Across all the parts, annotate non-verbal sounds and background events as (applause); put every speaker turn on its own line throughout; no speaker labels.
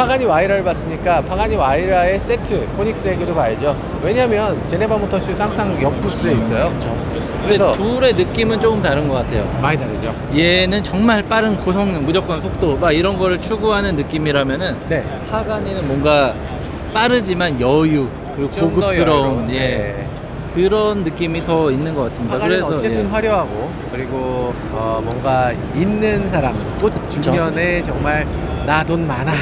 파가니 와이라를 봤으니까 파가니 와이라의 세트 코닉스에게도 봐야죠. 왜냐면 제네바 모터쇼 항상 옆 부스에 있어요.
그렇죠. 근데
그래서-
둘의 느낌은 조금 다른 것 같아요.
많이 다르죠.
얘는 정말 빠른 고성능, 무조건 속도 막 이런 거를 추구하는 느낌이라면은
네.
파가니는 뭔가 빠르지만 여유 그리고
좀더
고급스러운
여유로운,
예
네.
그런 느낌이 더 있는 것 같습니다.
파가니는
그래서
어쨌든
예.
화려하고 그리고 어, 뭔가 있는 사람 꽃 중년에 정말 나 돈 많아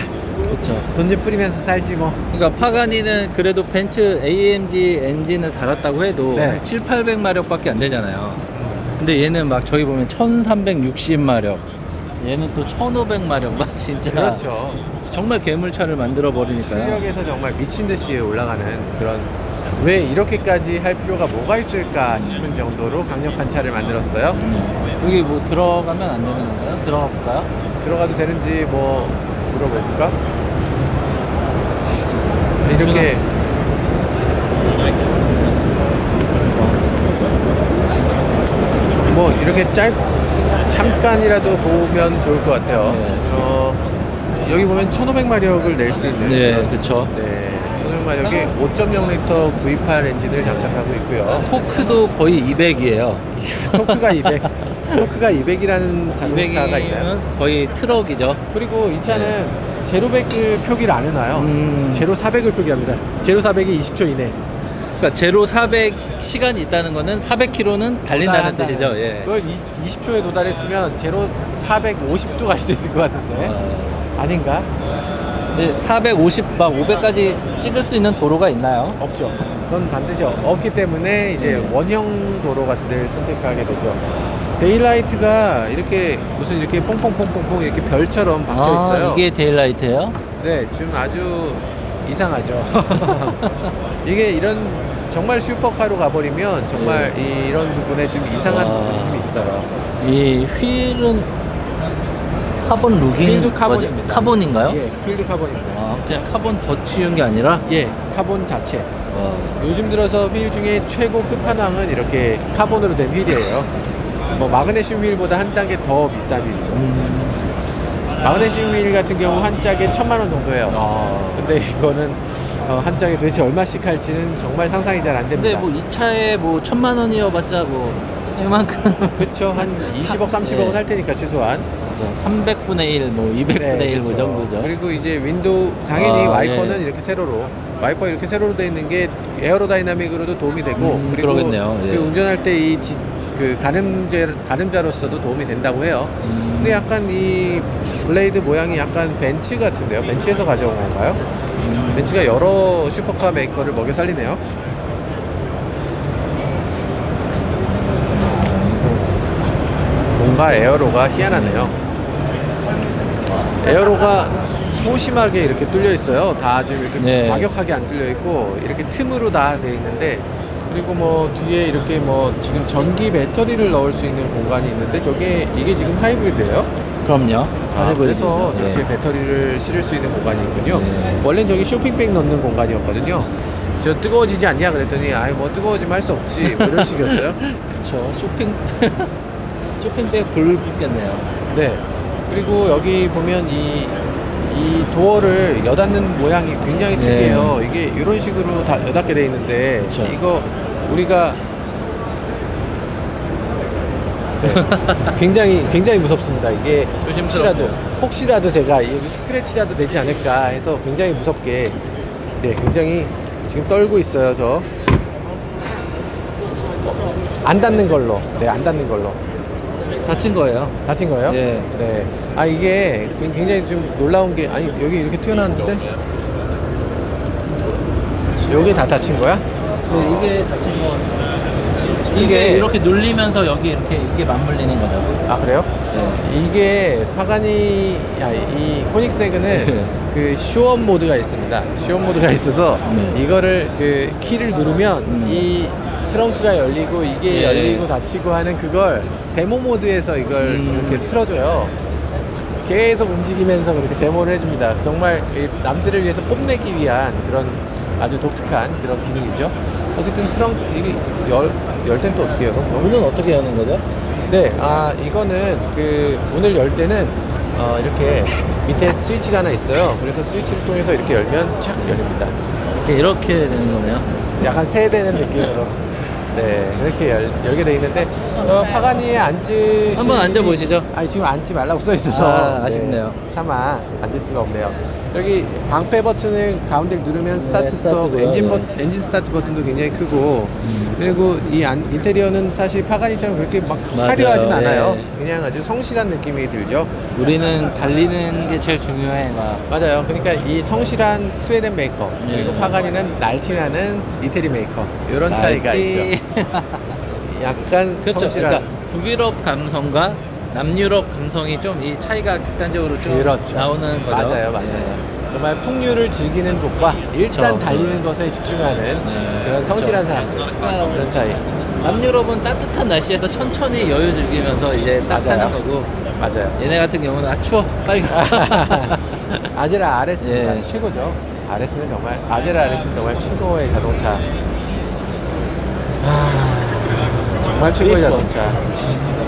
그렇죠.
돈좀 뿌리면서 살지 뭐
그러니까 파가니는 그래도 벤츠 AMG 엔진을 달았다고 해도
네.
한 7, 800마력밖에 안 되잖아요. 근데 얘는 막 저기 보면 1360마력. 얘는 또 1500마력 막 (laughs) 진짜
그렇죠
정말 괴물차를 만들어 버리니까요.
출력에서 정말 미친 듯이 올라가는 그런 왜 이렇게까지 할 필요가 뭐가 있을까 싶은 정도로 강력한 차를 만들었어요
음. 여기 뭐 들어가면 안 되는 건가요? 들어가 볼까요?
들어가도 되는지 뭐 물어볼까? 이렇게 뭐 이렇게 짧 잠깐이라도 보면 좋을 것 같아요.
네.
어, 여기 보면 1,500마력을 낼 수 있는
네,
그런-. 네, 1,500마력의 5.0L V8 엔진을 장착하고 있고요.
토크도 거의 200이에요.
토크가 200, (laughs) 토크가 200이라는 자동차가 있나요?
200이면 거의 트럭이죠.
그리고 이 차는 제로 100을 표기를 안 해놔요.
음.
제로 400을 표기합니다. 제로 400이 20초 이내.
그러니까 제로 400 시간이 있다는 거는 400km는 달린다는 뜻이죠. 예.
그걸 20, 초에 도달했으면 제로 450도 갈 수 있을 것 같은데.
어,
아닌가?
근데 450, 막 500까지 찍을 수 있는 도로가 있나요?
없죠. 그건 반드시 없기 때문에 이제
음.
원형 도로 같은 데를 선택하게 되죠. 데일라이트가 이렇게 무슨 이렇게 뽕뽕뽕뽕뽕 이렇게 별처럼 박혀 있어요.
아, 이게 데일라이트예요?
네, 좀 아주 이상하죠. (laughs) 이게 이런 정말 슈퍼카로 가버리면 정말 이- 이런 부분에 좀 이상한
네. 와.
느낌이 있어요.
이 휠은 카본 룩인
휠도? 카본입니다.
카본인가요?
예, 휠도 카본입니다.
아, 그냥 카본 덧치운 게 아니라
예, 카본 자체.
어,
요즘 들어서 휠 중에 최고 끝판왕은 이렇게 카본으로 된 휠이에요. (laughs) 뭐 마그네슘 휠보다 한 단계 더 비싼 휠이죠.
음,
마그네슘 휠 같은 경우 한 짝에 천만 원 정도 해요.
아.
근데 이거는 어, 한 짝에 도대체 얼마씩 할지는 정말 상상이 잘 안
근데
됩니다.
뭐 이 차에 뭐 천만 원이어봤자 뭐 이만큼
그렇죠. 한 (laughs) 20억, 30억은
네.
할 테니까 최소한.
300분의 1, 뭐 200분의
네,
1그
그렇죠.
정도죠.
그리고 이제 윈도우 당연히
아,
와이퍼는
예.
이렇게 세로로 와이퍼 이렇게 세로로 되어 있는 게 에어로다이나믹으로도 도움이 되고
음,
그리고
그러겠네요. 예.
그 운전할 때 이 그 가늠제 가늠자로서도 도움이 된다고 해요.
음.
근데 약간 이 블레이드 모양이 약간 벤츠 같은데요. 벤츠에서 가져온 건가요?
음.
벤츠가 여러 슈퍼카 메이커를 먹여 살리네요. 뭔가 에어로가 희한하네요. 에어로가 소심하게 이렇게 뚫려 있어요. 다 지금 이렇게
네.
과격하게 안 뚫려 있고 이렇게 틈으로 다 되어 있는데 그리고 뭐 뒤에 이렇게 뭐 지금 전기 배터리를 넣을 수 있는 공간이 있는데 저게 이게 지금 하이브리드예요.
그럼요.
아. 그래서
예.
저렇게 배터리를 실을 수 있는 공간이 있군요.
네.
원래는 저기 쇼핑백 넣는 공간이었거든요. 저 뜨거워지지 않냐 그랬더니 아이 뭐 뜨거워지면 할 수 없지 뭐 이런 식이었어요. (laughs)
그쵸. 쇼핑, (laughs) 쇼핑백 불 붙겠네요.
네. 그리고 여기 보면 이, 이 도어를 여닫는 모양이 굉장히
네.
특이해요. 이게 이런 식으로 다 여닫게 돼 있는데
그쵸.
이거 우리가 네. 굉장히 굉장히 무섭습니다. 이게
조심스럽네요.
혹시라도 혹시라도 제가 이 스크래치라도 되지 않을까 해서 굉장히 무섭게 네 굉장히 지금 떨고 있어요 저. 안 닿는 걸로 네 안 닿는 걸로
다친 거예요.
다친 거예요?
예.
네. 아 이게 좀 굉장히 좀 놀라운 게 아니 여기 이렇게 튀어나왔는데 여기 다 다친 거야?
네, 이게 다친 거.
이게-
이게 이렇게 눌리면서 여기 이렇게 이게 맞물리는 거죠.
아 그래요?
네.
이게 파가니 아, 이 코닉스에그는
네.
그 쇼업 모드가 있습니다. 쇼업 모드가 있어서
네.
이거를 그 키를 누르면
음.
이 트렁크가 열리고 이게
예.
열리고 닫히고 하는 그걸 데모 모드에서 이걸
음.
이렇게 틀어줘요. 계속 움직이면서 그렇게 데모를 해줍니다. 정말 이 남들을 위해서 뽐내기 위한 그런 아주 독특한 그런 기능이죠. 어쨌든 트렁크 이게 열, 열 때는 또 어떻게 해요?
문은 어떻게 여는 거죠?
네, 아 이거는 그 문을 열 때는 어, 이렇게 밑에 스위치가 하나 있어요. 그래서 스위치를 통해서 이렇게 열면 착 열립니다.
이렇게 되는 거네요.
약간 세대는 느낌으로. 네, 이렇게 열, 열게 돼 있는데 어, 파가니에 앉으시
한번 앉아보시죠.
아니 지금 앉지 말라고 써 있어서
아, 아쉽네요.
네, 차마 앉을 수가 없네요. 저기 방패 버튼을 가운데 누르면 스타트
네,
스톱,
스타트고요.
엔진 버
네.
엔진 스타트 버튼도 굉장히 크고
음.
그리고 이 안, 인테리어는 사실 파가니처럼 그렇게 막
맞아요.
화려하진 않아요.
예.
그냥 아주 성실한 느낌이 들죠.
우리는 달리는 게 제일 중요해. 막.
맞아요. 그러니까 이 성실한 스웨덴 메이커 그리고
예.
파가니는 날티나는 이태리 메이커 이런 차이가
날티-
있죠. (laughs) 약간
그렇죠.
성실한
그러니까 북유럽 감성과 남유럽 감성이 좀 이 차이가 극단적으로 좀
그렇죠.
나오는 거죠.
맞아요, 맞아요. 정말 풍류를 즐기는 것과 일단
그렇죠.
달리는 것에 집중하는
네,
그런 성실한
그렇죠.
사람들
아,
그런 차이.
남유럽은 따뜻한 날씨에서 천천히 여유 즐기면서 이제 딱
맞아요.
하는 거고
맞아요.
얘네 같은 경우는 아 추워 빨리 가. (laughs)
아제라 RS가
예.
최고죠. RS는 정말 아제라 RS는 정말 최고의 자동차. 아, 정말 최고의
그리퍼.
자동차.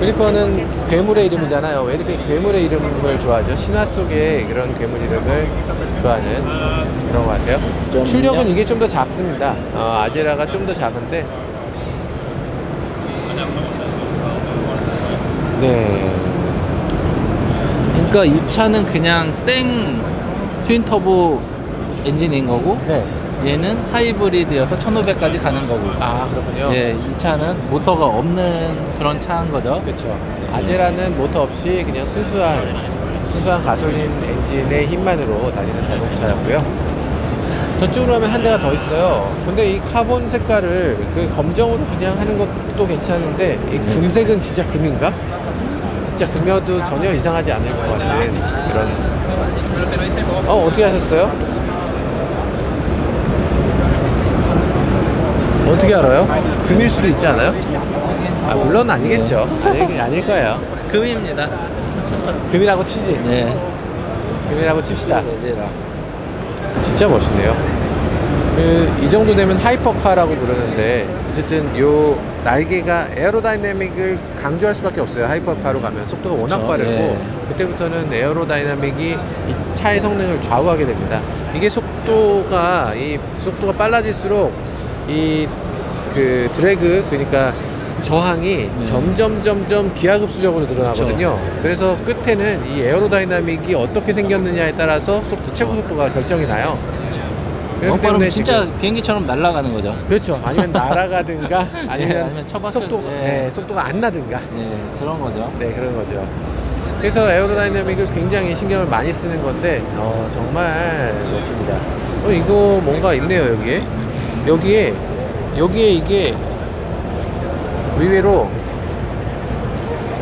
그리퍼는 괴물의 이름이잖아요. 왜 이렇게 괴물의 이름을 좋아하죠? 신화 속의 그런 괴물 이름을 좋아하는 그런 것 같아요.
좀
출력은 이게 좀 더 작습니다. 어, 아제라가 좀 더 작은데. 네.
그러니까 이 차는 그냥 생 트윈 터보 엔진인 거고
네.
얘는 하이브리드여서 1500까지 가는 거고.
아, 그렇군요.
예, 이 차는 모터가 없는 그런 차인 거죠.
그렇죠. 아제라는 모터 없이 그냥 순수한 순수한 가솔린 엔진의 힘만으로 달리는 자동차였고요. 저쪽으로 하면 한 대가 더 있어요. 근데 이 카본 색깔을 그 검정으로 그냥 하는 것도 괜찮은데 이 금색은 진짜 금인가? 진짜 금여도 전혀 이상하지 않을 것 같은 그런. 어 어떻게 하셨어요? 어떻게 알아요? 금일 수도 있지 않아요? 아 물론 아니겠죠. 아니, 아닐 거예요.
금입니다.
금이라고 치지.
네.
금이라고 칩시다. 진짜 멋있네요. 그, 이 정도 되면 하이퍼카라고 부르는데, 어쨌든 요 날개가 에어로다이내믹을 강조할 수밖에 없어요. 하이퍼카로 가면 속도가 워낙
그렇죠.
빠르고,
예.
그때부터는 에어로다이내믹이 이 차의 성능을 좌우하게 됩니다. 이게 속도가, 이 속도가 빨라질수록 이 그 드래그, 그러니까 저항이
네.
점점 점점 기하급수적으로 늘어나거든요. 그래서 끝에는 이 에어로다이나믹이 어떻게 생겼느냐에 따라서 속- 최고 속도가 결정이 나요. 그렇기
어,
때문에
진짜
지금-
비행기처럼 날아가는 거죠.
그렇죠. 아니면 날아가든가 (laughs) 아니면,
아니면 처박혀-
속도가
예.
네, 속도가 안 나든가.
네, 그런 거죠.
네 그런 거죠. 그래서 에어로다이나믹을 굉장히 신경을 많이 쓰는 건데 어, 정말 멋집니다. 어, 이거 뭔가 있네요 여기에 여기에 여기에 이게 의외로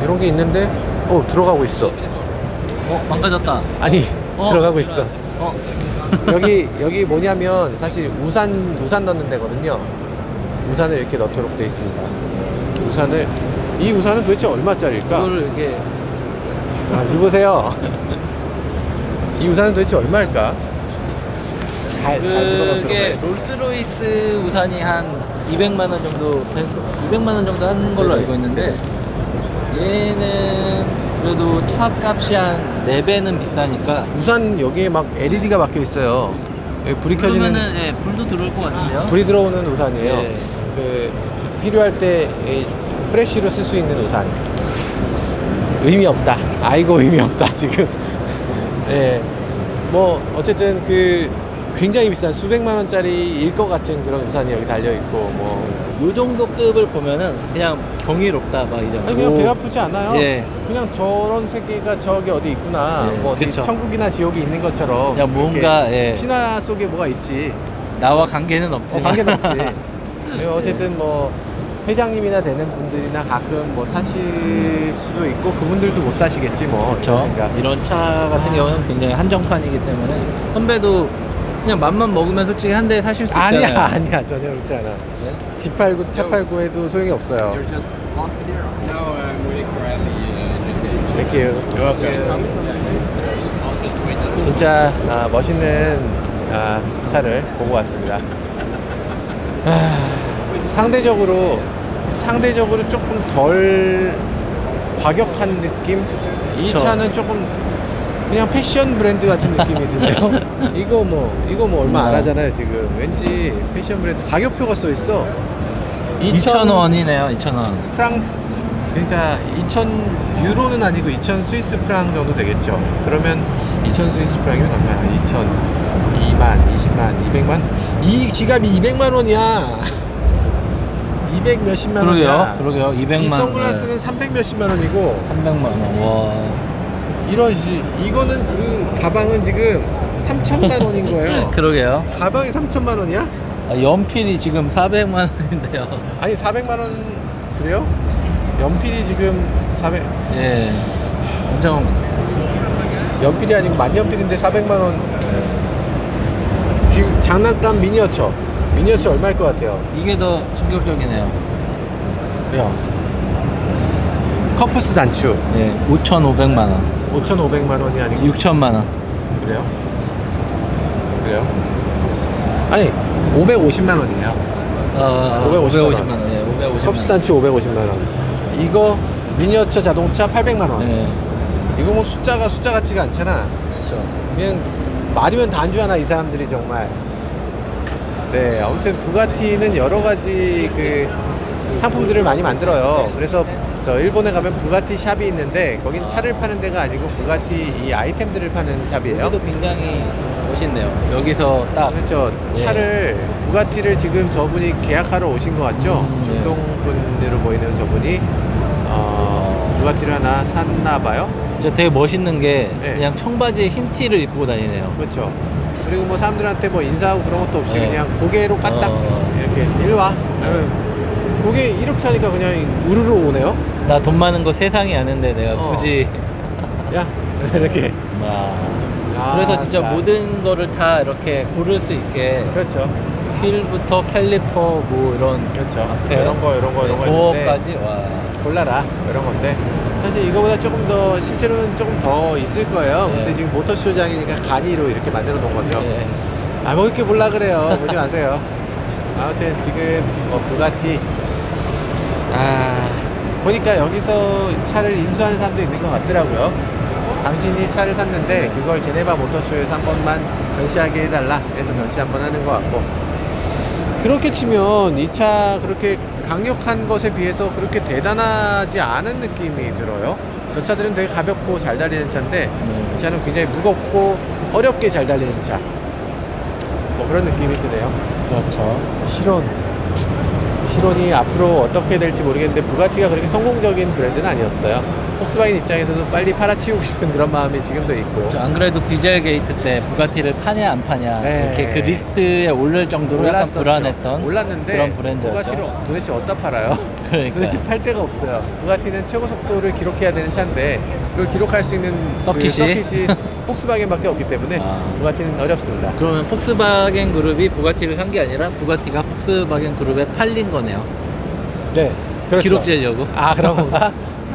이런 게 있는데 어 들어가고 있어.
어, 망가졌다.
아니
어.
들어가고 있어.
어,
여기 여기 뭐냐면 사실 우산 우산 넣는 데거든요. 우산을 이렇게 넣도록 돼 있습니다. 우산을 이 우산은 도대체 얼마짜리일까?
이거를 이렇게
아, 입으세요. 이 우산은 도대체 얼마일까? 잘, 잘
그게
해.
롤스로이스 우산이 한 200만 원 정도 200만 원 정도 하는 걸로. 알고 있는데 얘는 그래도 차 값이 한 4배는 비싸니까
우산 여기에 막 LED가 박혀 있어요. 여기 불이 켜지는
그러면은 예, 불도 들어올 것 같은데요.
불이 들어오는 우산이에요.
네.
그 필요할 때 이, 프레쉬로 쓸 수 있는 우산. 의미 없다. 아이고 의미 없다 지금. (laughs) 예. 뭐 어쨌든 그 굉장히 비싼 수백만 원짜리일 것 같은 그런 우산이 여기 달려 있고 뭐
요 정도 급을 보면은 그냥 경이롭다 막 이제.
아니 그냥 배 아프지 않아요.
예.
그냥 저런 세계가 저기 어디 있구나.
예,
뭐 어디
그쵸.
천국이나 지옥이 있는 것처럼.
그냥 뭔가, 예.
신화 속에 뭐가 있지.
나와 관계는
어,
없지만
관계는 없지. (laughs) 예, 어쨌든 뭐 회장님이나 되는 분들이나 가끔 뭐 타실 수도 있고 그분들도 못 사시겠지 뭐.
그렇죠.
그러니까.
이런 차 같은 경우는 굉장히 한정판이기 때문에 선배도 그냥 맘만 먹으면 솔직히 한 대 사실 수 있잖아요.
아니야 (laughs) 아니야 전혀 그렇지 않아.
네?
집 팔고 차 팔고 해도 소용이 없어요.
You're just lost here? No, I'm waiting for Ali. Uh, just
땡큐.
I'll just wait.
진짜 아, 멋있는 아, 차를 보고 왔습니다. 아, 상대적으로 상대적으로 조금 덜 과격한 느낌. 이
그쵸.
차는 조금 그냥 패션 브랜드 같은 느낌이 드네요. (laughs) 이거 뭐 이거 뭐 얼마 안
어.
하잖아요 지금. 왠지 패션 브랜드 가격표가 써 있어.
2,000원이네요 2,000원
프랑스 그러니까 2,000 유로는 아니고 2,000 스위스 프랑 정도 되겠죠. 그러면 2,000 스위스 프랑이면 얼마야? 2,000, 2만, 20만, 200만. 이 지갑이 200만 원이야. (laughs) 200 몇십만 원이야.
그러게요 그러게요 200만
이 선글라스는 300 몇십만 원이고
300만 원 와
이런 시 이거는 그 가방은 지금 3천만 원인 거예요. (laughs)
그러게요
가방이 3천만 원이야?
아, 연필이 지금 400만 원인데요
아니 400만 원 그래요? 연필이 지금 400
예 엄청
연필이 아니고 만연필인데 400만 원
예.
기- 장난감 미니어처 미니어처 얼마일 것 같아요?
이게 더 충격적이네요
야 커프스 단추
예 5,500만 원
5,500만 원이 아니고
6천만 원
그래요? 그래요? 아니 550만 원이에요
어,
550만 원.
550만 원. 예, 550만
커프스
원.
단추 550만 원 이거 미니어처 자동차 800만 원
예.
이거 뭐 숫자가 숫자 같지가 않잖아
그렇죠.
그냥 말이면 단주 하나 이 사람들이 정말 네 아무튼 부가티는 여러 가지 그 상품들을 많이 만들어요 그래서 저 일본에 가면 부가티 샵이 있는데 거긴 차를 파는 데가 아니고 부가티 이 아이템들을 파는 샵이에요
여기도 굉장히 멋있네요. 여기서 딱
그렇죠
예.
차를 부가티를 지금 저분이 계약하러 오신 것 같죠
음, 네.
중동 분으로 보이는 저분이 어, 부가티를 하나 샀나 봐요
진짜 되게 멋있는 게
예.
그냥 청바지에 흰 티를 입고 다니네요.
그렇죠. 그리고 뭐 사람들한테 뭐 인사하고 그런 것도 없이
네.
그냥 고개로 까딱
어.
이렇게 일로 와. 하면 고개 이렇게 하니까 그냥 우르르 오네요.
나 돈 많은 거 세상에 아는데 내가
어.
굳이
야 (laughs) 이렇게.
와.
아,
그래서 진짜
자.
모든 거를 다 이렇게 고를 수 있게
그렇죠.
휠부터 캘리퍼 뭐 이런
그렇죠.
앞에
이런 거 이런 거 이런 거
네, 도어까지 와.
골라라 뭐 이런 건데 사실 이거보다 조금 더 실제로는 조금 더 있을 거예요.
네.
근데 지금 모터쇼장이니까 간이로 이렇게 만들어 놓은 거죠.
예.
아, 뭐 이렇게 몰라 그래요. 보지 마세요. 아무튼 지금 뭐 부가티 아 보니까 여기서 차를 인수하는 사람도 있는 것 같더라고요. 당신이 차를 샀는데 그걸 제네바 모터쇼에서 한 번만 전시하게 해달라 해서 전시 한 번 하는 것 같고 그렇게 치면 이 차 그렇게 강력한 것에 비해서 그렇게 대단하지 않은 느낌이 들어요. 저 차들은 되게 가볍고 잘 달리는 차인데
네.
이 차는 굉장히 무겁고 어렵게 잘 달리는 차. 뭐 그런 느낌이 드네요.
그렇죠.
실온. 실온이 앞으로 어떻게 될지 모르겠는데 부가티가 그렇게 성공적인 브랜드는 아니었어요. 폭스바겐 입장에서도 빨리 팔아치우고 싶은 그런 마음이 지금도 있고.
저안 그래도 디젤 게이트 때 부가티를 파냐 안 파냐
네.
이렇게 그 리스트에 오를 정도로 약간
올랐었죠.
불안했던
올랐는데
그런 브랜드였죠.
부가티를 도대체 어디다 팔아요?
그러니까요.
도대체 팔 데가 없어요. 부가티는 최고 속도를 기록해야 되는 차인데 그걸 기록할 수 있는
서킷이?
그 서킷이 폭스바겐밖에 없기 때문에
아.
부가티는 어렵습니다.
그러면 폭스바겐 그룹이 부가티를 산 게 아니라 부가티가 폭스바겐 그룹에 팔린 거네요.
네, 그렇죠.
기록재려고.
아 그런 건가?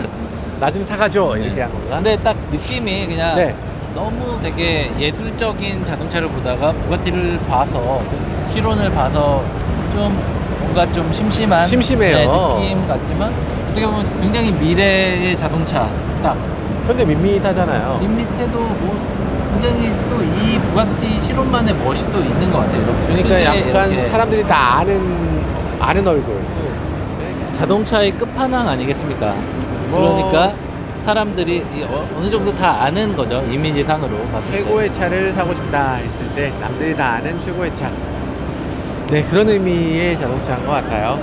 (laughs) 나 좀 사가줘 이렇게 한 건가?
근데 딱 느낌이 그냥
네.
너무 되게 예술적인 자동차를 보다가 부가티를 봐서 실온을 봐서 좀 뭔가 좀 심심한
심심해요.
네, 느낌 같지만 어떻게 보면 굉장히 미래의 자동차 딱
근데 밋밋하잖아요.
밋밋해도 뭐 굉장히 또 이 부가티 실온만의 멋이 또 있는 것 같아요. 이렇게
그러니까
크게
약간
이렇게
사람들이 다 아는 아는 얼굴.
자동차의 끝판왕 아니겠습니까?
뭐-
그러니까 사람들이 이 어, 어느 정도 다 아는 거죠 이미지상으로 봤을 때.
최고의 차를 사고 싶다 했을 때 남들이 다 아는 최고의 차. 네 그런 의미의 자동차인 것 같아요.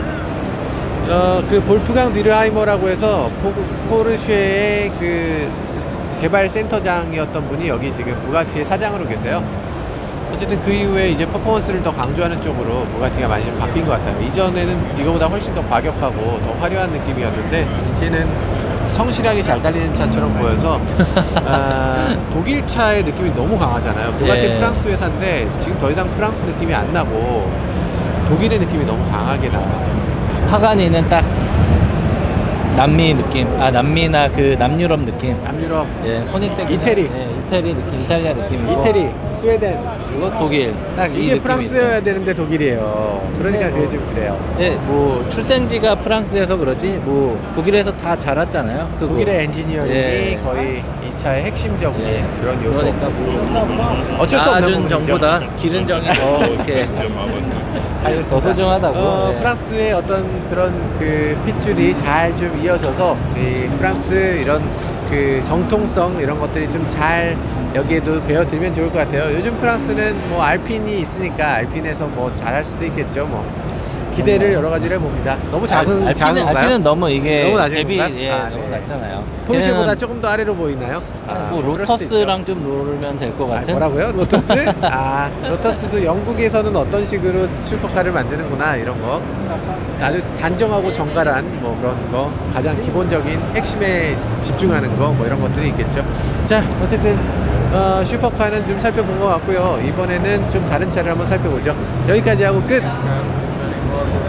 어, 그 볼프강 뒤르하이머라고 해서 포, 포르쉐의 그 개발 센터장이었던 분이 여기 지금 부가티의 사장으로 계세요. 어쨌든 그 이후에 이제 퍼포먼스를 더 강조하는 쪽으로 부가티가 많이 좀 바뀐 것 같아요. 이전에는 이거보다 훨씬 더 과격하고 더 화려한 느낌이었는데 이제는 성실하게 잘 달리는 차처럼 보여서 아, (laughs) 독일 차의 느낌이 너무 강하잖아요. 부가티
예.
프랑스 회사인데 지금 더 이상 프랑스 느낌이 안 나고 독일의 느낌이 너무 강하게 나요.
화관이는 딱 남미 느낌 아 남미나 그 남유럽 느낌
남유럽
예, 혼익색
이태리.
예, 이태리 느낌, 이탈리아 느낌이고
이태리, 스웨덴.
그리고 독일 딱 이
이게
느낌이
프랑스여야. 되는데 독일이에요. 그러니까 그게
뭐-
좀 그래요.
네, 뭐 출생지가 프랑스여서 그렇지 뭐 독일에서 다 자랐잖아요. 그거.
독일의 엔지니어링이
예.
거의 이 차의 핵심적인
예.
그런 요소.
그러니까 뭐
어쩔 수 없는 부분이죠.
정보다 기른 정이 더 이렇게 (laughs)
알겠습니다.
더 소중하다고,
어,
네.
프랑스의 어떤 그런 그 핏줄이 잘 좀 이어져서 이 프랑스 이런 그 정통성 이런 것들이 좀 잘 여기에도 배워들면 좋을 것 같아요. 요즘 프랑스는 뭐 알핀이 있으니까 알핀에서 뭐 잘할 수도 있겠죠. 뭐 기대를 여러 가지를 해봅니다. 너무 작은
알-
작은 건가요?
알피는 너무 이게
너무 낮은
대비
건가요?
예,
아,
너무
네.
낮잖아요.
포르쉐보다 조금 더 아래로 보이나요?
뭐
그럴 수도 있죠.
로터스랑 좀 놀면 될 것
아,
같은.
뭐라고요? 로터스? (laughs) 아, 로터스도 영국에서는 어떤 식으로 슈퍼카를 만드는구나 이런 거. 아주 단정하고 정갈한 뭐 그런 거, 가장 기본적인 핵심에 집중하는 거, 뭐 이런 것들이 있겠죠. 자, 어쨌든 어, 슈퍼카는 좀 살펴본 것 같고요. 이번에는 좀 다른 차를 한번 살펴보죠. 여기까지 하고 끝. Okay.